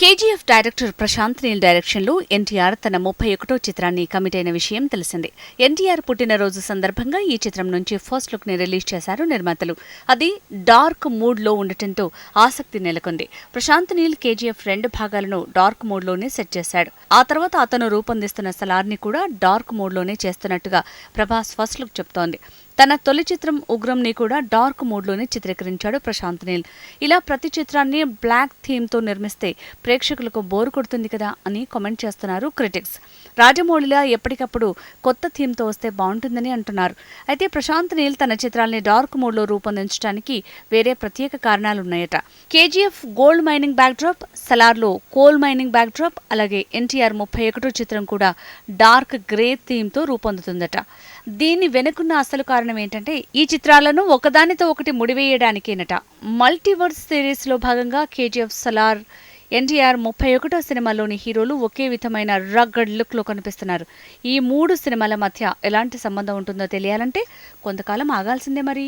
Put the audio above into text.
KGF director Prashanth Neel డైరెక్షన్లో ఎన్టీఆర్ తన ముప్పై ఒకటో చిత్రాన్ని కమిట్ అయిన విషయం తెలిసిందే. ఎన్టీఆర్ పుట్టినరోజు సందర్భంగా ఈ చిత్రం నుంచి ఫస్ట్ లుక్ని రిలీజ్ చేశారు నిర్మాతలు. అది డార్క్ మూడ్లో ఉండటంతో ఆసక్తి నెలకొంది. ప్రశాంత్ నీల్ కేజీఎఫ్ రెండు భాగాలను డార్క్ మూడ్లోనే సెట్ చేశాడు. ఆ తర్వాత అతను రూపొందిస్తున్న సలార్ని కూడా డార్క్ మూడ్లోనే చేస్తున్నట్టుగా ప్రభాస్ ఫస్ట్ లుక్ చెప్తోంది. తన తొలి చిత్రం ఉగ్రంని కూడా డార్క్ మూడ్లోనే చిత్రీకరించాడు ప్రశాంత్ నీల్. ఇలా ప్రతి చిత్రాన్ని బ్లాక్ థీమ్తో నిర్మిస్తే ప్రేక్షకులకు బోరు కొడుతుంది కదా అని కామెంట్ చేస్తున్నారు క్రిటిక్స్. రాజమౌళిలా ఎప్పటికప్పుడు కొత్త థీమ్తో వస్తే బాగుంటుందని అంటున్నారు. అయితే ప్రశాంత్ నీల్ తన చిత్రాల్ని డార్క్ మూడ్లో రూపొందించడానికి వేరే ప్రత్యేక కారణాలున్నాయట. కేజీఎఫ్ గోల్డ్ మైనింగ్ బ్యాక్డ్రాప్ సలార్లో కోల్ మైనింగ్ బ్యాక్డ్రాప్ అలాగే ఎన్టీఆర్ ముప్పై ఒకటో చిత్రం కూడా డార్క్ గ్రే థీమ్తో రూపొందుతుందట. దీని వెనుకున్న అసలు కారణం కారణం ఏంటంటే ఈ చిత్రాలను ఒకదానితో ఒకటి ముడివేయడానికేనట. మల్టీవర్స్ సిరీస్లో భాగంగా కేజీఎఫ్ సలార్ ఎన్టీఆర్ ముప్పై ఒకటో సినిమాలోని హీరోలు ఒకే విధమైన రగ్గడ్ లుక్లో కనిపిస్తున్నారు. ఈ మూడు సినిమాల మధ్య ఎలాంటి సంబంధం ఉంటుందో తెలియాలంటే కొంతకాలం ఆగాల్సిందే మరి.